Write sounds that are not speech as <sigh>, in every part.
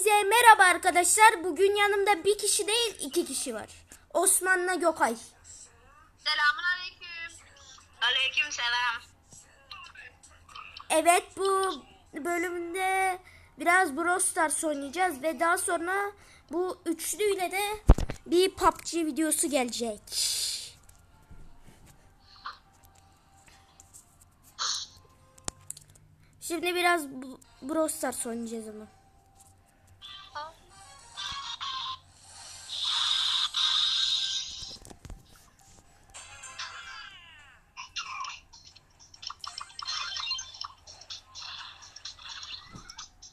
Hepinize merhaba arkadaşlar. Bugün yanımda bir kişi değil iki kişi var. Osman'la Gökay. Selamun aleyküm. Aleyküm selam. Evet bu bölümde biraz Brawl Stars oynayacağız ve daha sonra bu üçlüyle de bir PUBG videosu gelecek. Şimdi biraz Brawl Stars oynayacağız ama.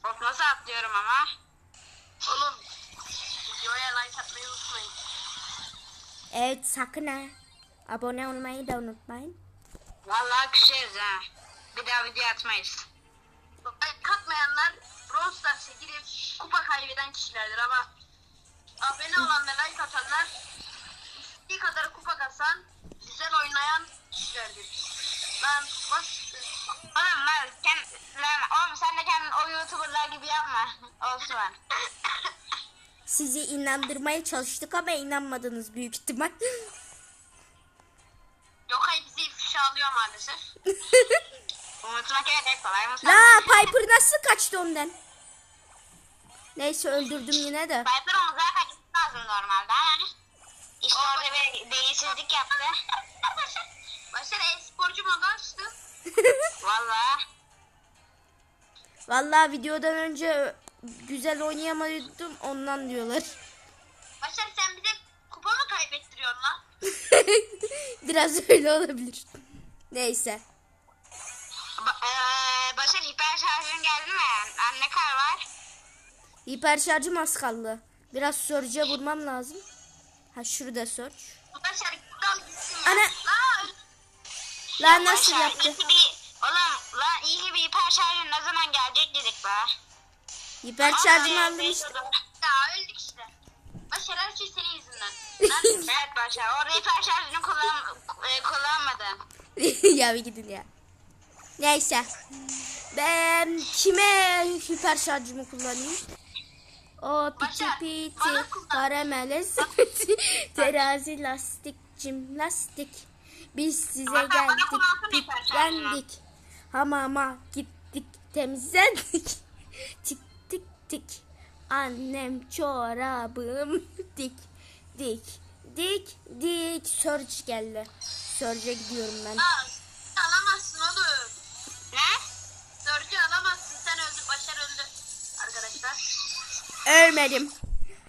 Of nasıl atlıyorum ama? Oğlum videoya like atmayı unutmayın. Evet sakın ha. Abone olmayı da unutmayın. Vallahi küseriz ha. Bir daha video atmayız. Like atmayanlar Brawl Stars'a girip kupa kaybeden kişilerdir ama abone olan ve like atanlar istediği kadar kupa kasan güzel oynayan kişilerdir. Lan bak. Oğlum lan, kend, lan oğlum sen de kendin o youtuberlar gibi yapma. Olsun. Sizi inandırmaya çalıştık ama inanmadınız büyük ihtimal. <laughs> Yokay bizi ifşa alıyor maalesef. <laughs> Unutmak evet kolay mı? La Piper nasıl kaçtı ondan? Neyse öldürdüm yine de. Piper omuza kaçması lazım normalde ama işte orada bir değişsizlik yaptı. <laughs> Başar e-sporcu modu açtı. Valla. Vallahi videodan önce güzel oynayamadım ondan diyorlar. Başar sen bize kupa mı kaybettiriyorsun lan? <laughs> Biraz öyle olabilir. Neyse. Ba- eee, Başar hiper şarjın geldi mi? Anne kar var. Hiper şarjım az kaldı. Biraz Surge'e vurmam lazım. Ha şurada Surge. Başar dal gitsin ya. Ana. Lan. Lan nasıl Başar, yaptı? iyi ki bir, oğlum lan iyi ki bir hiper şarjın ne zaman gelecek dedik be. Hiper şarjımı aldım işte. Ya öldük işte. Başar her şey senin yüzünden. <laughs> evet Başar. Orada hiper şarjını kullan, e, kullanmadın. <laughs> ya bir gidin ya. Neyse. Ben kime hiper şarjımı kullanayım? O piti piti sepeti terazi lastik cim lastik. Biz size bana geldik bitlendik. Hamama gittik temizlendik. <laughs> tik tik tik. Annem çorabım <laughs> dik dik dik dik. Surge geldi. Surge'e gidiyorum ben. Aa, alamazsın oğlum. Ne? Dördü alamazsın. Sen öldün. Başar öldü. Arkadaşlar. Ölmedim.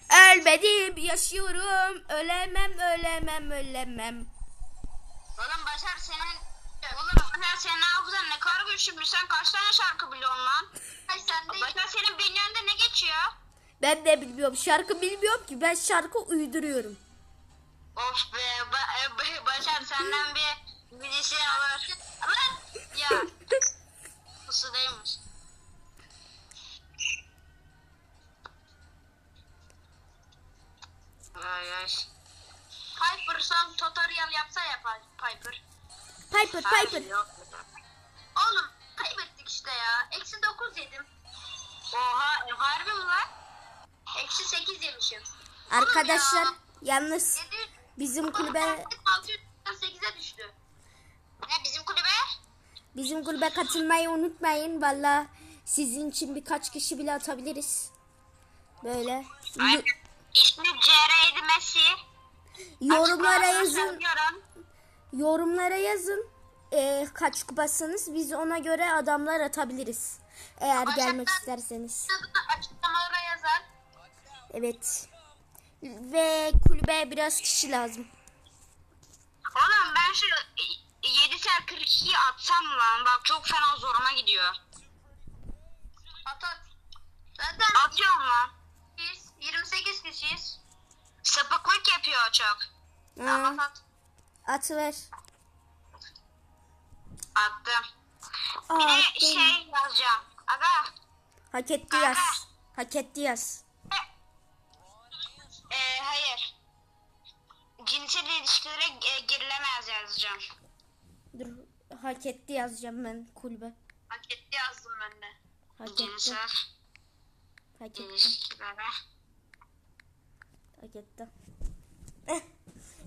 Ölmedim. Yaşıyorum. Ölemem, ölemem, ölemem. Oğlum Başar senin... Başar senin hafızan ne kadar güçlüymüş. Sen kaç tane şarkı biliyorsun lan? Ay sen de... Başar senin beyninde ne geçiyor? Ben de bilmiyorum. Şarkı bilmiyorum ki. Ben şarkı uyduruyorum. Of be, ba- e, ba- Başar senden bir bir şey alır. Lan ya. Piper, Piper. Oğlum kaybettik işte ya. Eksi 9 yedim. Oha e, harbi mi lan? Eksi 8 yemişim. Arkadaşlar Oğlum yalnız ya. Yedi- bizim kulübe 608'e düştü. Ne bizim kulübe? bizim kulübe katılmayı unutmayın. Valla sizin için birkaç kişi bile atabiliriz. Böyle Ay, İsmi CR7 Messi. yorumlara yazın. söylüyorum. Yorumlara yazın. Ee, kaç kupasınız? Biz ona göre adamlar atabiliriz. Eğer gelmek isterseniz. Açıklamalara yazar. Evet. Ve kulübe biraz kişi lazım. Oğlum ben şu 7 ser 42'yi atsam lan. Bak çok fena zoruma gidiyor. At at. Zaten atıyorum lan. Biz 28 kişiyiz. Sapıklık yapıyor çok. Ha, At at. at ver. Attım. Bir Aa, de attım. şey yazacağım. Aga. Hak etti yaz. Hak etti yaz. Ee, hayır. Cinsel ilişkilere e, girilemez yazacağım. Dur hak etti yazacağım ben kulübe. Hak etti yazdım ben de. Hak etti. Cinsel. Hak etti. ilişkilere. Hak etti. Eh,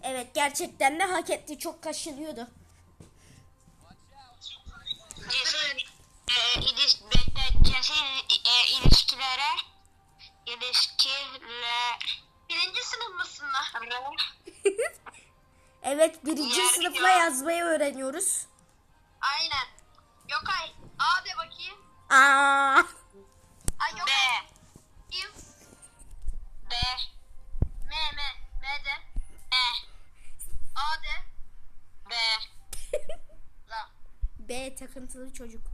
evet gerçekten de hak etti. Çok kaşınıyordu. Cinsel e, ilişkilere ilişkile birinci sınıf mısın lan? <laughs> Evet birinci Yani sınıfla ya. yazmayı öğreniyoruz. Aynen. Yokay A de bakayım. Aa, Ay yok. B. Kim? B. M M M de. M. A de. B. <laughs> La. B takıntılı çocuk.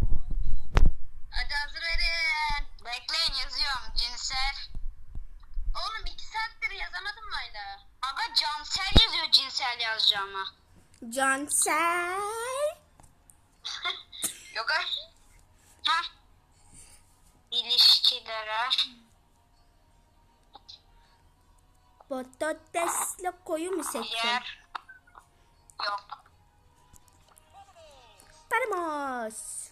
Hadi hazır verin. Bekleyin yazıyorum. Cinsel. Oğlum iki saattir yazamadım mı hala? Aga cansel yazıyor cinsel yazacağıma. Cansel. <laughs> Yok ay. Ha. İlişkilere. Patatesle koyu mu seçeceğim? Yer. Yok. Vamos.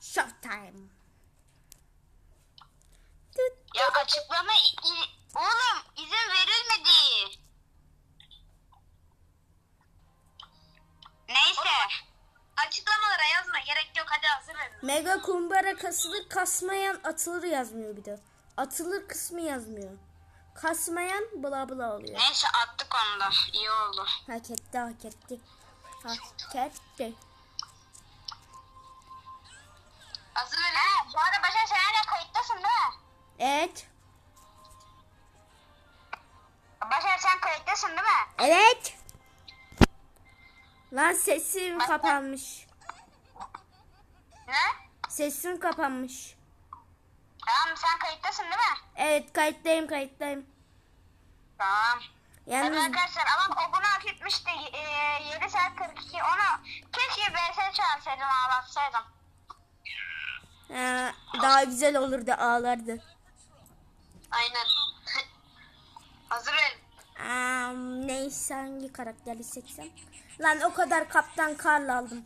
Showtime. Ya açıklama oğlum izin verilmedi. Neyse. Açıklamalara yazma gerek yok hadi hazır verin. Mega kumbara kasılır kasmayan atılır yazmıyor bir de. Atılır kısmı yazmıyor. Kasmayan bla bla oluyor. Neyse attık onu da iyi oldu. Hak etti hak etti. Hak etti. Hazır verin. He, bu arada Başar sen hala kayıttasın değil mi? Evet. Başar sen kayıttasın değil mi? Evet. Lan sesim kapanmış. Ne? Sesim kapanmış. Tamam sen kayıttasın değil mi? Evet kayıttayım kayıttayım. Tamam. Evet Yalnız arkadaşlar ama o bunu hak etmişti. E, 7 saat 42. Onu keşke BS çağırsaydım ağlatsaydım. ha, daha güzel olurdu ağlardı. Aynen. Hazır verin. Aa, neyse hangi karakteri seçsem. Lan o kadar kaptan Karl aldım.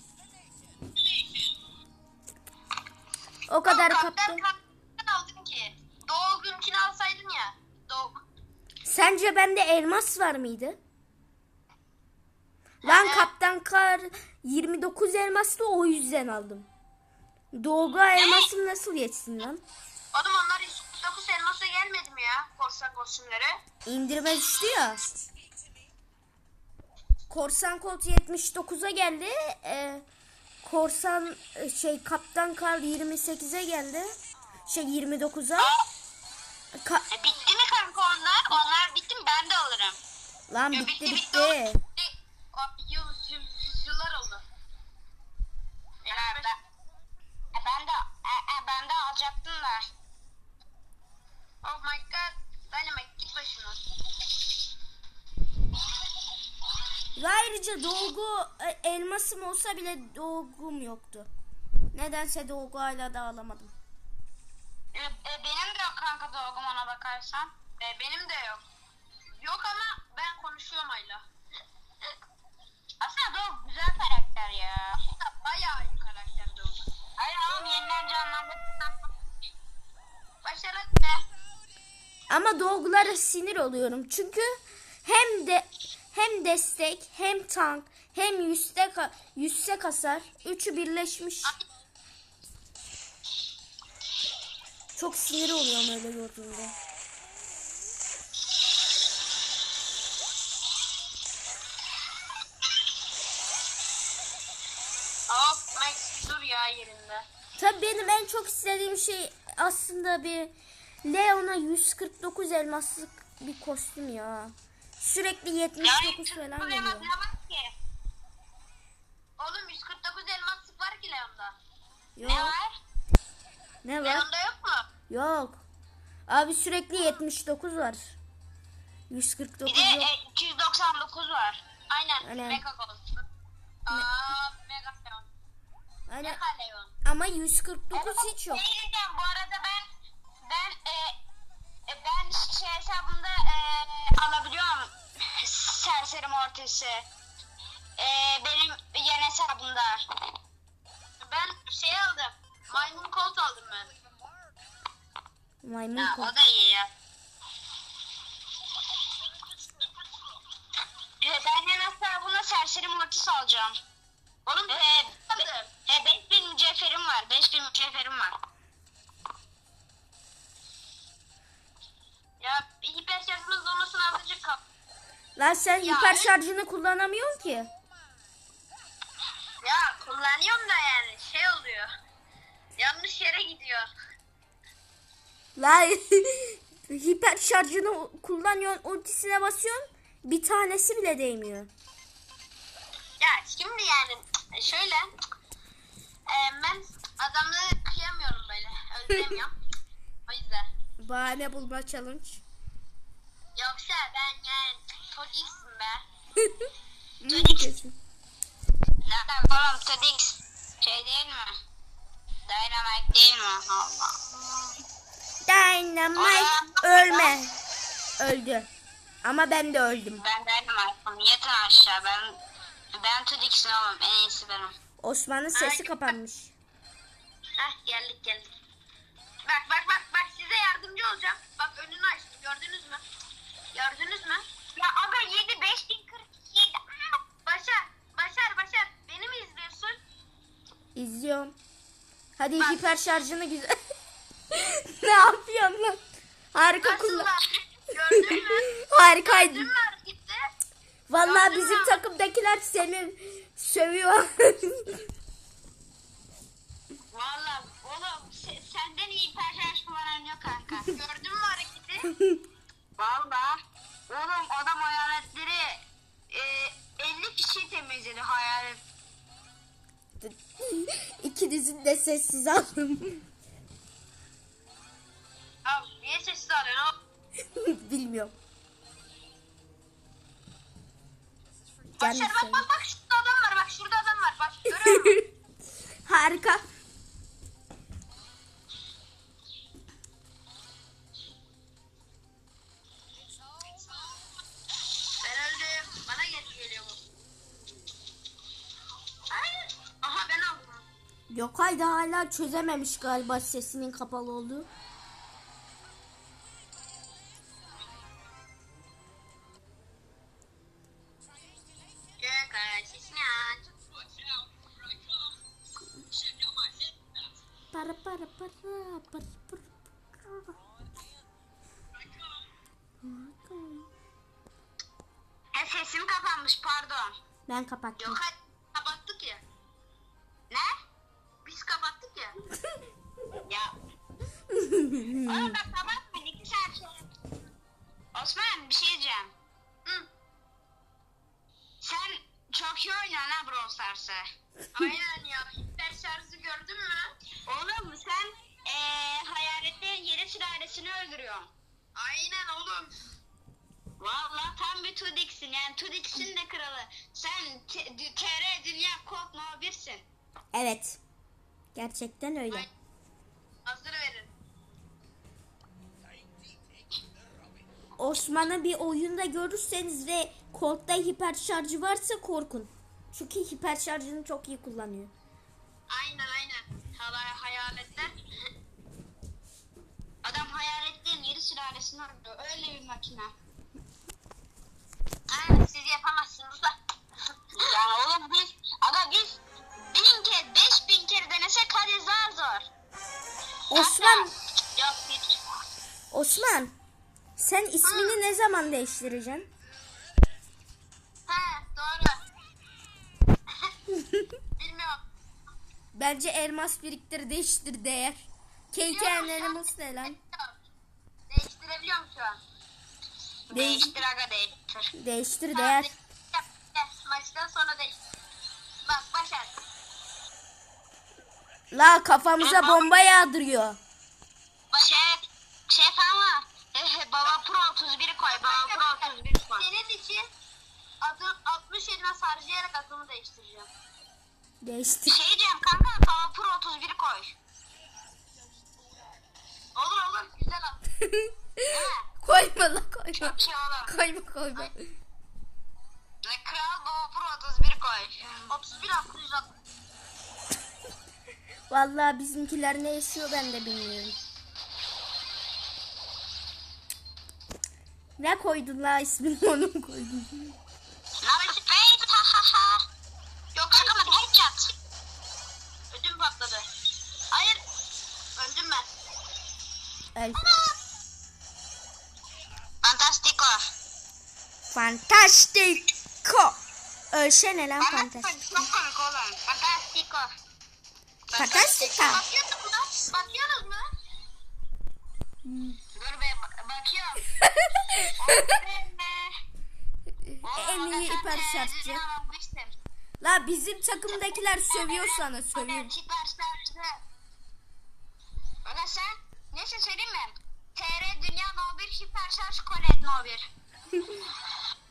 O kadar Kaptan kaptan. kaptan aldın ki. Doğu günkini alsaydın ya. Doğu. Sence bende elmas var mıydı? Lan Ee? kaptan Kar 29 elmaslı o yüzden aldım. Dolga elmasım nasıl geçsin lan? Oğlum onlar 149 elmasa gelmedi mi ya? Korsan kostümleri. İndirime düştü ya. Korsan Colt 79'a geldi. Ee, Korsan e, şey Kaptan Kar 28'e geldi. Şey 29'a. Ka- E, bitti mi kanka onlar? Onlar bitti mi? Ben de alırım. Lan Ya bitti bitti. bitti. Bitti. O, oldu. E, ben, ben de e, e, ben de alacaktım da. Oh my god. Dynamite git başına. Ve ayrıca dolgu e, elmasım olsa bile dolgum yoktu. Nedense dolgu hala da alamadım. E, e, benim de yok kanka dolgum ona bakarsan. E, benim de yok. Yok ama ben konuşuyorum Ayla. Aslında Dolg güzel karakter ya. Bayağı iyi karakter Dolg. Hayır oğlum yeniden canlandı. Başarak be. Ama dolgulara sinir oluyorum. Çünkü hem de hem destek, hem tank, hem yüzde ka- yüzse kasar. Üçü birleşmiş. Çok sinir oluyorum öyle gördüğümde. Dur ya yerinde. Tabii benim en çok istediğim şey aslında bir Leon'a 149 elmaslık bir kostüm ya. Sürekli 79 falan bu geliyor. Oğlum 149 elmaslık var ki Leon'da. Yok. Ne var? Ne var? Leon'da yok mu? Yok. Abi sürekli 79 var. Bir 149 de yok. e, 299 var. Aynen. Aynen. Mega Gold. Aa, Mega Leon. Aynen. Mega Leon. Ama 149 hiç yok. Diyeceğim bu arada ben ben e, e, ben şey hesabımda e, alabiliyorum <laughs> serseri mortisi. E, benim yeni hesabımda. Ben şey aldım. Maymun kolt aldım ben. Maymun Ha, kurt. o da iyi ya. He, ben de nasıl buna serseri multisi alacağım. Oğlum he, be, he 5000 mücevherim var. 5000 mücevherim var. Lan sen Ya, hiper şarjını kullanamıyorsun ki. Ya kullanıyorum da yani şey oluyor. Yanlış yere gidiyor. La <laughs> hiper şarjını kullanıyorsun, ultisine basıyorsun. Bir tanesi bile değmiyor. Ya şimdi yani şöyle e, ben adamları kıyamıyorum böyle. Öldüremiyorum. <laughs> o yüzden. Bahane bulma challenge. Yoksa ben yani iyisin be. <laughs> Kesin. Zaten oğlum Tadix şey değil mi? Dynamite değil mi? Allah. Dynamite ölme. Öldü. Ama ben de öldüm. Ben Dynamite'ım. Yetin aşağı. Ben ben Tadix'in oğlum. En iyisi benim. Osman'ın sesi Ay. kapanmış. Heh geldik geldik. Bak bak bak bak size yardımcı olacağım. Bak önünü açtım gördünüz mü? Gördünüz mü? Ya aga 7 5047. Başar Başar Başar beni mi izliyorsun? İzliyorum. Hadi Bak. hiper şarjını güzel. <laughs> ne yapıyorsun lan? Harika Nasıl kullan. lan? Gördün mü? <laughs> Harikaydı. Gördün mü hareketi? Vallahi Gördün bizim mü? takımdakiler seni sövüyor. <laughs> Valla oğlum se- senden iyi perşembe kullanan yok kanka. Gördün mü hareketi? Valla. Oğlum adam hayaletleri e, 50 kişi temizledi hayalet. <laughs> İkinizin de sessiz alın. Ya niye sessiz arıyorsun? <laughs> Bilmiyorum. Canım bak senin. bak bak şurada adam var bak şurada adam var bak görüyor <laughs> musun? Harika. Yokay da hala çözememiş galiba sesinin kapalı olduğu. Aç. Para para para para para. He sesim kapanmış pardon. Ben kapattım. Yok Stars'ı. Aynen ya. Hiper şarjı gördün mü? Oğlum sen ee, hayaletlerin yedi sülalesini öldürüyorsun. Aynen oğlum. Valla tam bir Tudix'in yani Tudix'in de kralı. Sen T- D- TR Dünya Kod No 1'sin. Evet. Gerçekten öyle. Ay. Hazır verin. Osman'ı bir oyunda görürseniz ve Colt'ta hiper şarjı varsa korkun. Çünkü hiper şarjını çok iyi kullanıyor. Aynen aynen. Hala hayaletler. <laughs> Adam hayaletlerin yedi sülalesini öldürüyor. Öyle bir makine. Aynen siz yapamazsınız da. <laughs> ya oğlum biz, aga biz bin kere, beş bin kere denesek hadi zar zor. Osman, Yok hiç. Osman. Sen ismini ne zaman değiştireceksin? Bilmiyorum. Bence elmas biriktir değiştir değer. KKN Animals ne lan? Değiştirebiliyor musun? Değiş- Değiştir aga değiştir. Değiştir değer. Yap, yap. Maçtan sonra değiştir. Bak Başar. La kafamıza bomba yağdırıyor. Şef. Şef ama. Eh, Baba Pro 31 koy. Baba Pro 31 koy. Senin için adım 60 elmas harcayarak adımı değiştireceğim. Değiştir. Şey diyeceğim kanka Baba Pro 31 koy. Olur olur güzel mi? <laughs> koyma la koyma. Çok iyi oğlum. Koyma koyma. Ne kral Baba Pro 31 koy. 31 660. <laughs> Vallahi bizimkiler ne yaşıyor ben de bilmiyorum. Ne koydun la ismini onu mu koydun? Naber El. Fantastico. Fantastico. Ölsene lan fantastik. Çok komik oğlum. Fantastico. Fantastica. Bakıyorsunuz mu? Mu? Dur be bak- bakıyorum. <laughs> en iyi hiperşarjçı. La bizim takımdakiler sövüyor sana sövüyor. Öyle sen neyse söyleyeyim mi? TR Dünya No 1 Hiperşarj Kolet No 1. <laughs>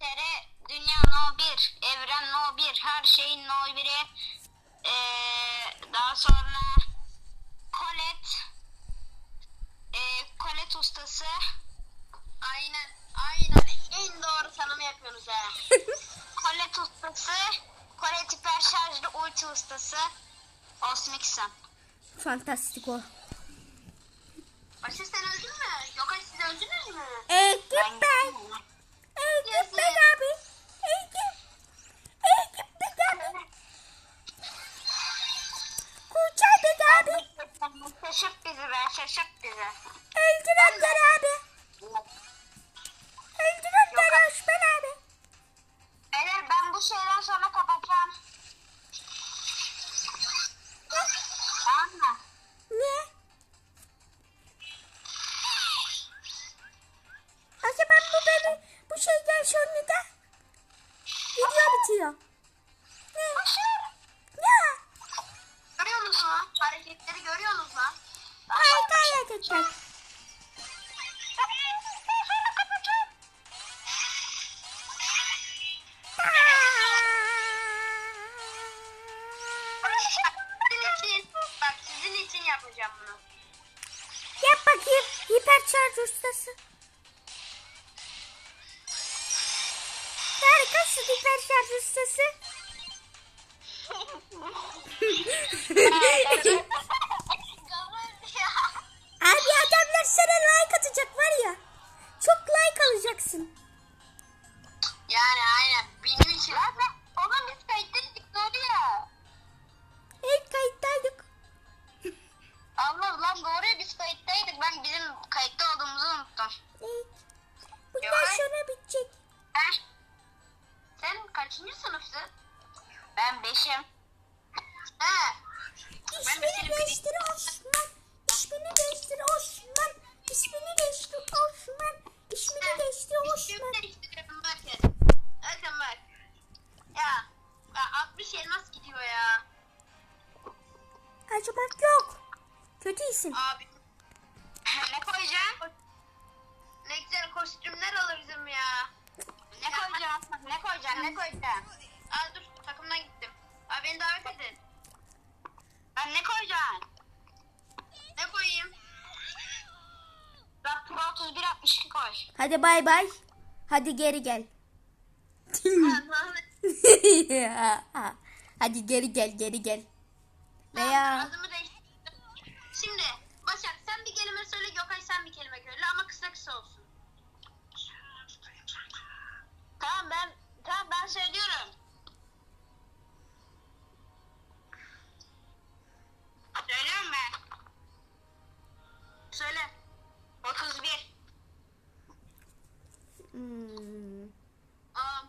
TR Dünya No 1, Evren No 1, her şeyin No 1'i. Ee, daha sonra Kolet, ee, Kolet ustası. Aynen, aynen. En doğru tanımı yapıyorsunuz ha. <laughs> Kolet ustası, Kolet hiperşarjlı ulti ustası. Osmixon. Fantastico. Başka sen öldün mü? Yok hayır siz öldünüz mü? Ekip ben. Ekip ben abi. Ekip. Ekip ben abi. Kurtar beni abi. Şaşırt bizi be, şaşırt bizi. Öldürenler abi. Hiperşarj ustası. Harikasın hiperşarj ustası. <laughs> <laughs> Ben Ne koyayım? Ben Pro 31 62 koy. Hadi bay bay. Hadi geri gel. <laughs> Hadi geri gel geri gel. Veya. Şimdi Başak sen bir kelime söyle Gökay sen bir kelime söyle ama kısa kısa olsun. Tamam ben tamam ben. Söylüyorum Söyle. 31. Hmm. Aa,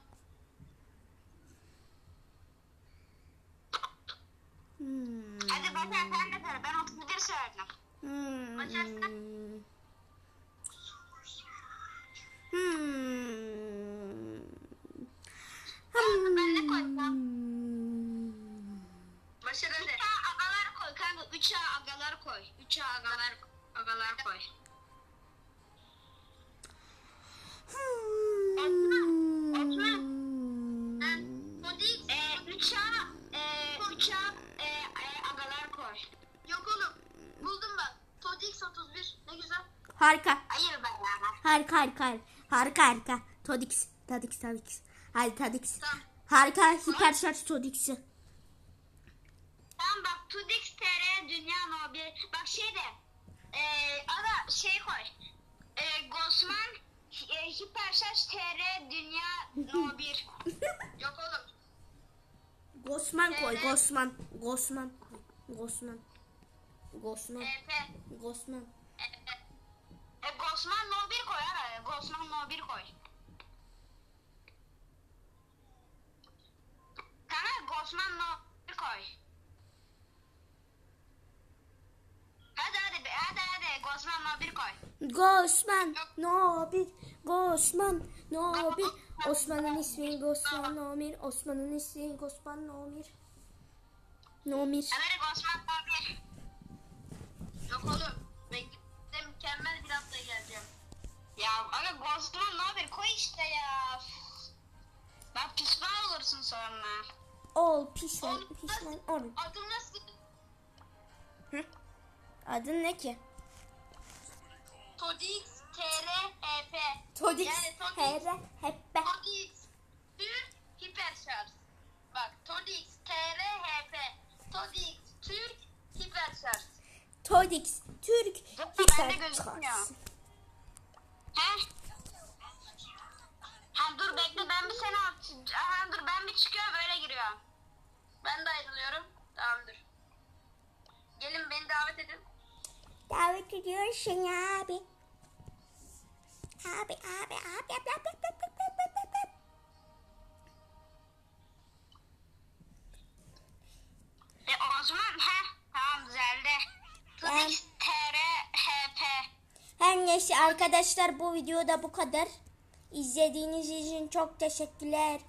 Hmm. hadi Başak sen de söyle. Ben 31 söyledim. Hmm. Başak sen. agalar koy. Modik. Ee, 3A, e, 3A e, e, agalar koy. Yok oğlum. Buldum ben. Todix 31. Ne güzel. Harika. Hayır be ya. Harika harika. Harika harika. Todix. Todix Todix. Hadi Todix. Tamam. Harika hiper şarj Todix'i. Tamam bak Tudix TR Dünya No 1. Bak şey de. Ee, şey koy. Ee, Gosman e, Hiperşarj TR Dünya No 1. <laughs> Yok oğlum. Gosman koy. Evet. Gosman. Gosman. Gosman. Gosman. EP. Gosman. E, Gosman No 1 koy ara. Gosman No 1 koy. Kanka Gosman No 1 koy. Hadi hadi be, hadi hadi Gosman 1 koy. Gosman. No bir. Gosman. No bir. Osman'ın ismi Gosman no bir. Osman'ın ismi Gosman no bir. No bir. Ömer Gosman No 1. Yok oğlum. Gittim mükemmel bir hafta geleceğim. Ya aga Gosman No 1 koy işte ya. Bak pişman olursun sonra. Ol pişman pişman ol. Adım nasıl? Hı? Adın ne ki? Todix TR HP. Todix. Yani. Here hep be. Todix. Türk hiperşarj. Bak Todix TR HP. Todix Türk hiperşarj. Todix Türk Bende hiper gözükmüyor. çarş. He? Ha dur bekle ben bir seni at. Ha dur ben bir çıkıyorum böyle giriyorum. Ben de ayrılıyorum. Tamamdır. Gelin beni davet edin. Davet ediyorsun abi. Abi abi abi abi abi abi abi abi abi abi. E o zaman he tamam düzeldi. Todix TR HP. Her neyse arkadaşlar bu videoda bu kadar. İzlediğiniz için çok teşekkürler.